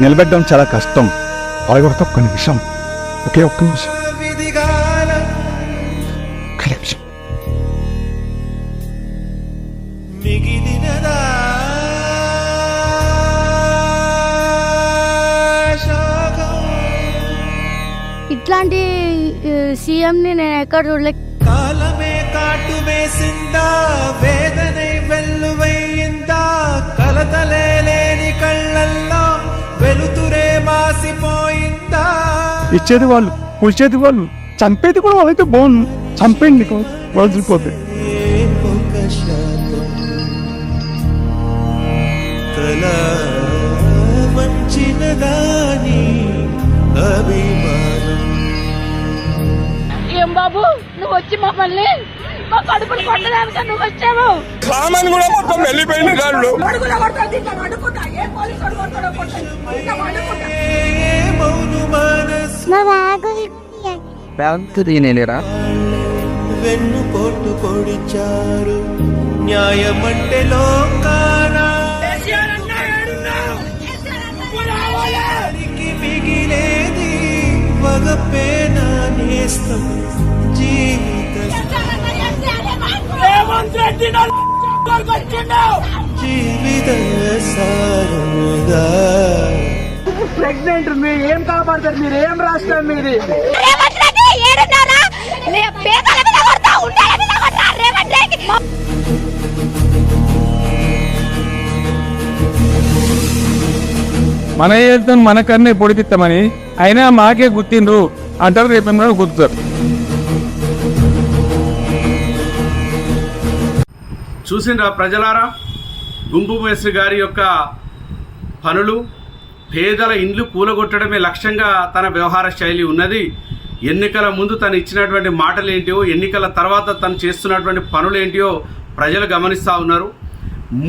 నిలబెట్టడం చాలా కష్టం. అలాగే ఒక్క నిమిషం. ఒకే ఒక్క నిమిషం. ఇట్లాంటి సీఎంని నేను ఎక్కడ చూడలే. కాలమే కాటు వేసిందా ఇచ్చేది వాళ్ళు కూల్చేది వాళ్ళు చంపేది కూడా వాళ్ళైతే బాగుంది చంపేయండి వదిలిపోతే ఏ బాబు? నువ్వు వచ్చి మమ్మల్ని మా కడుపులు కొట్టడానికి నువ్వు వచ్చావు. సామాన్ కూడా మొత్తం కొడుతుంది ఇట్లా వండుకుంటా ఏ పోలీసు కొడతాడో కొట్టాడు. మనసు బ్యాంక్ తినేలేరా వెన్ను పోటు పొడిచారు. న్యాయమంటే లోకానా. వారికి మిగిలేది వగపేన నేస్తం జీవిత జీవిత సారముదా ప్రెగ్నెంట్ మీరు ఏం కాపాడతారు? మీరు ఏం రాష్ట్రం మీది? రేవంత్ రెడ్డి ఏడున్నారా లే- పేదల మీద కొడతా ఉండేల మీద కొడతా రేవంత్ రెడ్డి మన మనకన్నే పొడిపిస్తామని అయినా మాకే గుర్తిండ్రు అంటారు రేపు ఏమన్నా గుర్తుతారు. చూసిండ్రా ప్రజలారా? గుంపు మేస్త్రి గారి యొక్క పనులు పేదల ఇండ్లు కూలగొట్టడమే లక్ష్యంగా తన వ్యవహార శైలి ఉన్నది. ఎన్నికల ముందు తను ఇచ్చినటువంటి మాటలు ఏంటివో ఎన్నికల తర్వాత తను చేస్తున్నటువంటి పనులు ఏంటియో ప్రజలు గమనిస్తూ ఉన్నారు.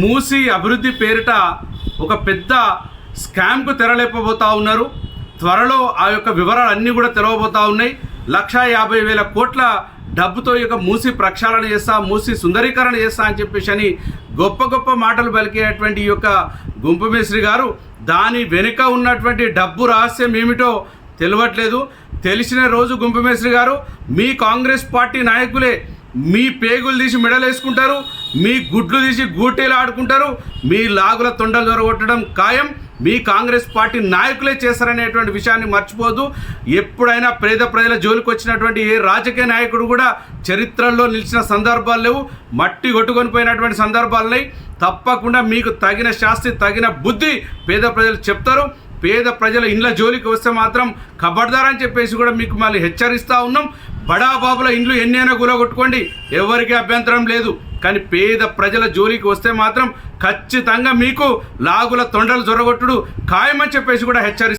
మూసి అభివృద్ధి పేరిట ఒక పెద్ద స్కామ్కు తెరలేపబోతా ఉన్నారు. త్వరలో ఆ యొక్క వివరాలు అన్నీ కూడా తెలవబోతా ఉన్నాయి. లక్షా యాభై వేల కోట్ల డబ్బుతో ఇక యొక్క మూసి ప్రక్షాళన చేస్తా మూసి సుందరీకరణ చేస్తా అని చెప్పేసి అని గొప్ప గొప్ప మాటలు పలికేటువంటి ఈ యొక్క గుంపు గారు. దాని వెనుక ఉన్నటువంటి డబ్బు రహస్యం ఏమిటో తెలియట్లేదు తెలిసిన రోజు గుంపు మేస్త్రి గారు మీ కాంగ్రెస్ పార్టీ నాయకులే మీ పేగులు తీసి మెడలేసుకుంటారు మీ గుడ్లు తీసి గూటీలు ఆడుకుంటారు మీ లాగుల తొండలు దొరగొట్టడం ఖాయం. మీ కాంగ్రెస్ పార్టీ నాయకులే చేశారనేటువంటి విషయాన్ని మర్చిపోదు. ఎప్పుడైనా పేద ప్రజల జోలికి వచ్చినటువంటి ఏ రాజకీయ నాయకుడు కూడా చరిత్రలో నిలిచిన సందర్భాలు లేవు. మట్టి కొట్టుకొని పోయినటువంటి సందర్భాలు లేవు. తప్పకుండా మీకు తగిన శాస్తి తగిన బుద్ధి పేద ప్రజలు చెప్తారు. పేద ప్రజల ఇండ్ల జోలికి వస్తే మాత్రం కబడ్దార్ అని చెప్పేసి కూడా మీకు మళ్ళీ హెచ్చరిస్తూ ఉన్నాం. బడాబాబుల ఇండ్లు ఎన్నైనా కూలగొట్టుకోండి. ఎవరికి అభ్యంతరం లేదు. కానీ పేద ప్రజల జోలికి వస్తే మాత్రం ఖచ్చితంగా మీకు లాగుల తొండలు జొరగొట్టుడు ఖాయమని చెప్పేసి కూడా హెచ్చరి